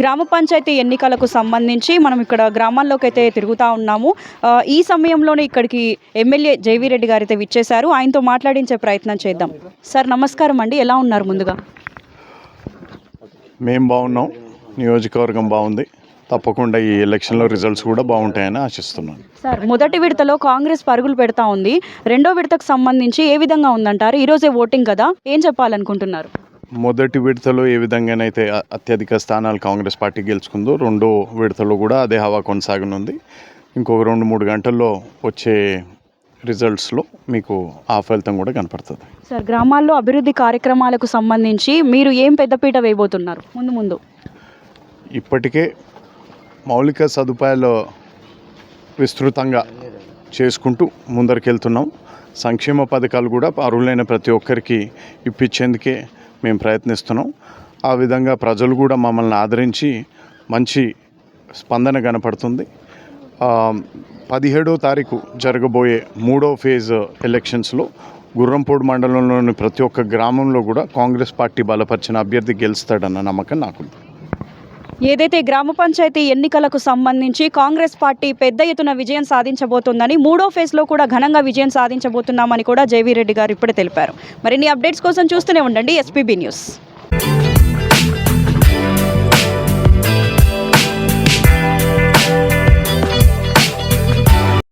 గ్రామ పంచాయతీ ఎన్నికలకు సంబంధించి మనం ఇక్కడ గ్రామాల్లోకి అయితే తిరుగుతూ ఉన్నాము. ఈ సమయంలోనే ఇక్కడికి ఎమ్మెల్యే జేవీ రెడ్డి గారు అయితే విచ్చేశారు. ఆయనతో మాట్లాడించే ప్రయత్నం చేద్దాం. సార్ నమస్కారం అండి. ఎలా ఉన్నారు ముందుగా? మేం బాగున్నాం. నియోజకవర్గం బాగుంది. తప్పకుండా ఈ ఎలక్షన్లో రిజల్ట్స్ కూడా బాగుంటాయని ఆశిస్తున్నాను. సార్ మొదటి విడతలో కాంగ్రెస్ పరుగులు పెడతా ఉంది. రెండో విడతకు సంబంధించి ఏ విధంగా ఉందంటారు? ఈరోజే ఓటింగ్ కదా? ఏం చెప్పాలనుకుంటున్నారు? మొదటి విడతలో ఏ విధంగానైతే అత్యధిక స్థానాలు కాంగ్రెస్ పార్టీ గెలుచుకుందో రెండో విడతలో కూడా అదే హవా కొనసాగనుంది. ఇంకొక రెండు మూడు గంటల్లో వచ్చే రిజల్ట్స్లో మీకు ఆ ఫలితం కూడా కనపడుతుంది. సార్ గ్రామాల్లో అభివృద్ధి కార్యక్రమాలకు సంబంధించి మీరు ఏం పెద్దపీట వేయబోతున్నారు? ముందు ముందు. ఇప్పటికే మౌలిక సదుపాయాలు విస్తృతంగా చేసుకుంటూ ముందరికెళ్తున్నాం. సంక్షేమ పథకాలు కూడా అర్హులైన ప్రతి ఒక్కరికి ఇప్పించేందుకే మేము ప్రయత్నిస్తున్నాం. ఆ విధంగా ప్రజలు కూడా మమ్మల్ని ఆదరించి మంచి స్పందన కనపడుతుంది. పదిహేడో తారీఖు జరగబోయే మూడో ఫేజ్ ఎలక్షన్స్లో గుర్రంపూడి మండలంలోని ప్రతి ఒక్క గ్రామంలో కూడా కాంగ్రెస్ పార్టీ బలపరిచిన అభ్యర్థి గెలుస్తాడన్న నమ్మకం నాకుంది. ఏదైతే గ్రామ పంచాయతీ ఎన్నికలకు సంబంధించి కాంగ్రెస్ పార్టీ పెద్ద ఎత్తున విజయం సాధించబోతోందని మూడో ఫేజ్లో కూడా ఘనంగా విజయం సాధించబోతున్నామని కూడా జేవీ రెడ్డి గారు ఇప్పుడే తెలిపారు. మరిన్ని అప్డేట్స్ కోసం చూస్తూనే ఉండండి ఎస్పీబీ న్యూస్.